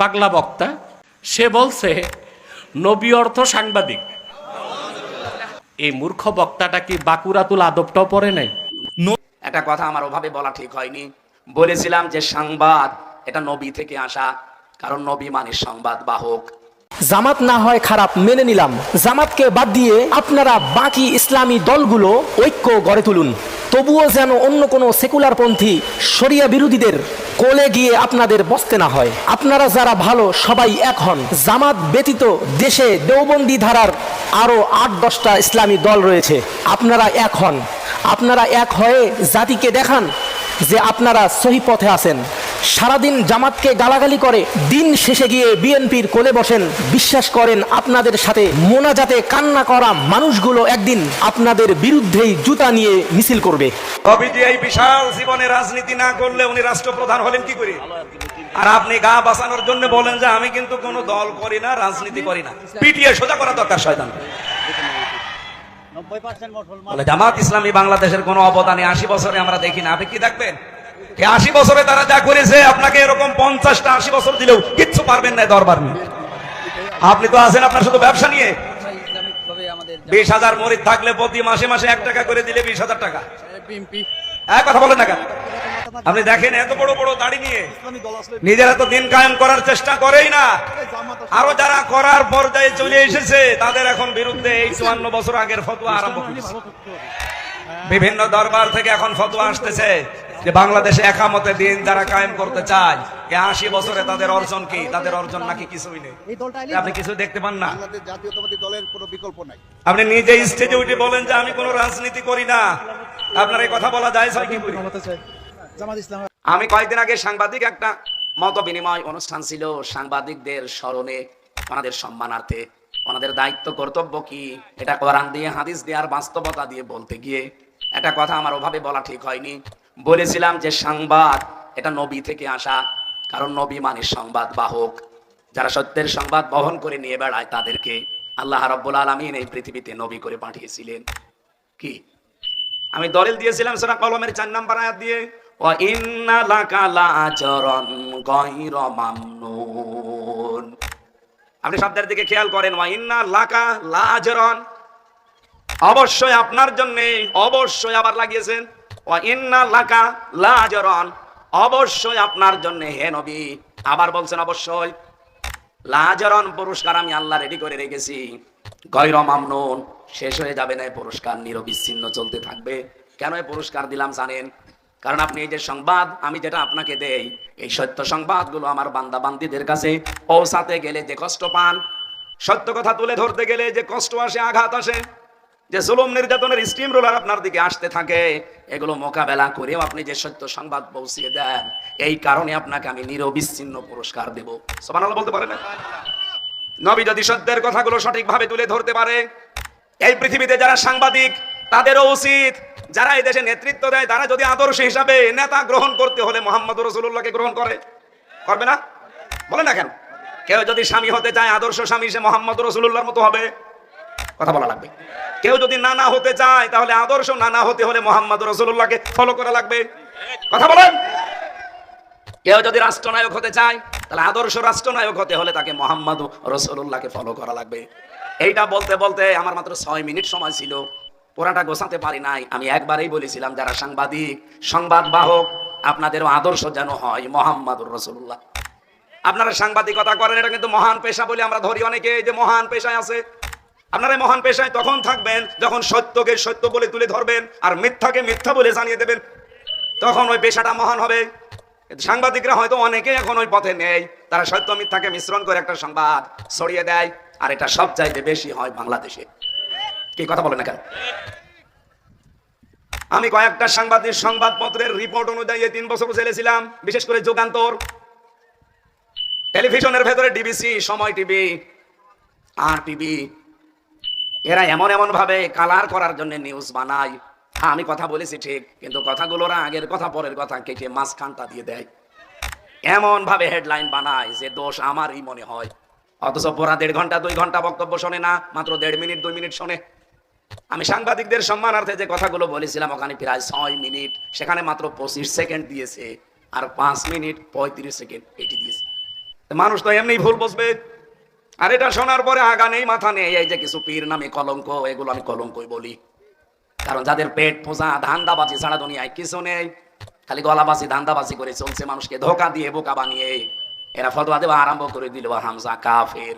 পাগলা বক্তা সে বলছে নবী অর্থ সাংবাদিক। এই মূর্খ বক্তাটা কি বাকুরাতুল আদবটাও পড়ে নাই? একটা কথা আমার ওভাবে বলা ঠিক হয়নি। বলেছিলাম যে সংবাদ এটা নবী থেকে আসা। কারণ নবী মানে সংবাদ বাহক। জামাত না হয় খারাপ মেনে নিলাম। জামাতকে বাদ দিয়ে আপনারা বাকি ইসলামী দলগুলো ঐক্য গড়ে তুলুন। তবুও যেন অন্য কোনো সেকুলার পন্থী শরিয়া বিরোধীদের কোলে গিয়ে আপনাদের বসতে না হয়। আপনারা যারা ভালো, সবাই এক হন। জামাত ব্যতীত দেশে দেওবন্দি ধারার আরও আট, দশটা ইসলামী দল রয়েছে। আপনারা এক হন। আপনারা এক হয়ে জাতিকে দেখান যে আপনারা সহি পথে আছেন। সারাদিন জামাতকে গালাগালি করে দিন শেষে গিয়ে বিএনপির কোলে বসেন। বিশ্বাস করেন আপনাদের সাথে মোনাজাতে কান্না করা মানুষগুলো একদিন আপনাদের বিরুদ্ধেই জুতা নিয়ে মিছিল করবে। এই বিশাল জীবনে রাজনীতি না করলে উনি রাষ্ট্রপ্রধান হলেন কি করে? আর আপনি গা বাঁচানোর জন্য বলেন যে আমি কিন্তু কোনো দল করি না রাজনীতি করি না। পিটিয়ে সোজা করা দরকার শয়তান। জামাত ইসলামী বাংলাদেশের কোনো অবদানে আশি বছরে আমরা দেখি না। আপনি কি দেখবেন? আশি বছরে তারা যা করেছে, আপনাকে এরকম পঞ্চাশটা আশি বছর দিলেও কিচ্ছু পারবেন না, দরবার নিয়ে আপনি তো আছেন আপনার শুধু ব্যবসা নিয়ে। বিশ হাজার মরিদ থাকলে প্রতি মাসে মাসে এক টাকা করে দিলে বিশ হাজার টাকা। এক কথা বলেন না কেন? আপনি দেখেন এত বড় বড় দাড়ি নিয়ে নিজেরা তো দিন কায়েম করার চেষ্টা করেই না। আরও যারা করার পর্যায়ে চলে এসেছে, তাদের এখন বিরুদ্ধে এই চুয়ান্ন বছর আগের ফতোয়া আরম্ভ বিভিন্ন দরবার থেকে এখন ফতোয়া আসতেছে। যে বাংলাদেশে একামতে দিন যারা কায়েম করতে চায় এই আশি বছরে তাদের অর্জন কি? তাদের অর্জন নাকি কিছুই নেই। আপনি কিছু দেখতে পান না? জাতীয়তাবাদী দলের কোনো বিকল্প নাই। আপনি নিজে স্টেজে উঠে বলেন যে আমি কোনো রাজনীতি করি না। আপনার এই কথা বলা যায় কি করি? আমি কয়েকদিন আগে সাংবাদিক একটা মত বিনিময় অনুষ্ঠান ছিল সাংবাদিকদের স্মরণে ওনাদের সম্মানার্থে। ওনাদের দায়িত্ব কর্তব্য কি? এটা কোরআন দিয়ে হাদিস দিয়ে আর বাস্তবতা দিয়ে বলতে গিয়ে। একটা কথা আমার ওভাবে বলা ঠিক হয়নি। বলেছিলাম যে সংবাদ, এটা নবী থেকে আসা। কারণ নবী মানে সংবাদ বাহক। যারা সত্যের সংবাদ বহন করে নিয়ে বেড়ায় তাদেরকে আল্লাহ রাব্বুল আলামিন এই পৃথিবীতে নবী করে পাঠিয়েছিলেন। কি? আমি দলিল দিয়েছিলাম সেটা কলমের চার নাম্বার আয়াত দিয়ে আপনি শব্দের দিকে খেয়াল করেন লাকা অবশ্যই আপনার জন্য, অবশ্যই আবার লাগিয়েছেন। অবশ্যই আপনার জন্য হে নবী। আবার বলছেন অবশ্যই লাজরন পুরস্কার আমি আল্লাহ রেডি করে রেখেছি। গৈর মামনুন, শেষ হয়ে যাবে না পুরস্কার, নিরবিচ্ছিন্ন চলতে থাকবে। কেন পুরস্কার দিলাম জানেন? কারণ আপনি এই যে সংবাদ, আমি যেটা আপনাকে দেই, এই সত্য সংবাদগুলো আমার বান্দা বান্দিদের কাছে পৌঁছাতে গেলে যে কষ্ট পান, সত্য কথা তুলে ধরতে গেলে যে কষ্ট আসে, আঘাত আসে যে জুলুম নির্যাতনের স্টিম রোলার আপনার দিকে আসতে থাকে, এগুলো মোকাবেলা করেও আপনি যে সত্য সংবাদ পৌঁছিয়ে দেন, এই কারণে আপনাকে আমি নিরবিচ্ছিন্ন পুরস্কার দেব। সোমানাল্লাহ বলতে পারে না? নবী যদি সত্যের কথাগুলো সঠিকভাবে তুলে ধরতে পারে, এই পৃথিবীতে যারা সাংবাদিক, তাদেরও উচিত। যারা এই দেশে নেতৃত্ব দেয়, তারা যদি আদর্শ হিসাবে নেতা গ্রহণ করতে হলে মোহাম্মদ রসুল্লাহকে গ্রহণ করে। করবে না? বলে না কেন? কেউ যদি স্বামী হতে চায়, আদর্শ স্বামী সে মোহাম্মদ রসুল্লাহর মতো হবে। কথা বলা লাগবে। কেউ যদি নানা হতে চায়, তাহলে আদর্শ নানা হতে হলে মোহাম্মদ রসুল্লাহকে ফলো করা লাগবে। কথা বলেন। কেউ যদি রাষ্ট্রনায়ক হতে চায়, তাহলে আদর্শ রাষ্ট্রনায়ক হতে হলে তাকে মোহাম্মদ রসুল্লাহকে ফলো করা লাগবে। এইটা বলতে বলতে আমার মাত্র ছয় মিনিট সময় ছিল। পুরাটা গোছাতে পারি নাই। আমি একবারেই বলেছিলাম, যারা সাংবাদিক, সংবাদ বাহক, আপনাদেরও আদর্শ যেন হয় মোহাম্মদ রসুল্লাহ আপনারা সাংবাদিকতা করেন, এটা কিন্তু মহান পেশা বলে আমরা ধরি অনেকে যে মহান পেশায় আছে। আপনারা মহান পেশায় তখন থাকবেন যখন সত্যকে সত্য বলে তুলে ধরবেন আর মিথ্যাকে মিথ্যা বলে জানিয়ে দেবেন। তখন ওই পেশাটা মহান হবে। সাংবাদিকরা হয়তো অনেকে এখন ওই পথে নেই। তারা সত্য মিথ্যাকে মিশ্রণ করে একটা সংবাদ ছড়িয়ে দেয়। আর এটা সব চাইতে বেশি হয় বাংলাদেশে। কি কথা বলে না কেন? আমি কয়েকটা সাংবাদিক সংবাদপত্রের রিপোর্ট অনুযায়ী তিন বছর চলেছিলাম বিশেষ করে যুগান্তর। টেলিভিশনের ভেতরে ডিবিসি সময় টিভি আর টিভি এরা এমন এমন ভাবে কালার করার জন্য নিউজ বানায়। হ্যাঁ আমি কথা বলেছি ঠিক, কিন্তু কথাগুলোরা আগের কথা, পরের কথা কেটে মাঝখানটা দিয়ে দেয়। এমন ভাবে হেডলাইন বানায় যে দোষ আমারই মনে হয়। অথচ পুরা দেড় ঘণ্টা, দুই ঘণ্টা বক্তব্য শোনে না, মাত্র দেড় মিনিট, দুই মিনিট শোনে। আমি সাংবাদিকদের সম্মানার্থে যে কথাগুলো বলেছিলাম, ওখানে প্রায় ছয় মিনিট, সেখানে মাত্র পঁচিশ সেকেন্ড দিয়েছে, আর পাঁচ মিনিট পঁয়ত্রিশ সেকেন্ড এটি দিয়েছে। মানুষ তো এমনি ভুল বসবে আর এটা শোনার পরে আগা নেই, মাথা নেই, এই যে কিছু পীর নামে কলঙ্ক, এগুলো আমি কলঙ্কই বলি। কারণ যাদের পেট পোষা ধান্দাবাজি সারা দুনিয়ায় কিছু নেই। খালি গলাবাজি, ধান্দাবাজি করে চলছে মানুষকে ধোকা দিয়ে বোকা বানিয়ে। এরা ফতোয়া দেওয়া আরম্ভ করে দিল, হামজা কাফের।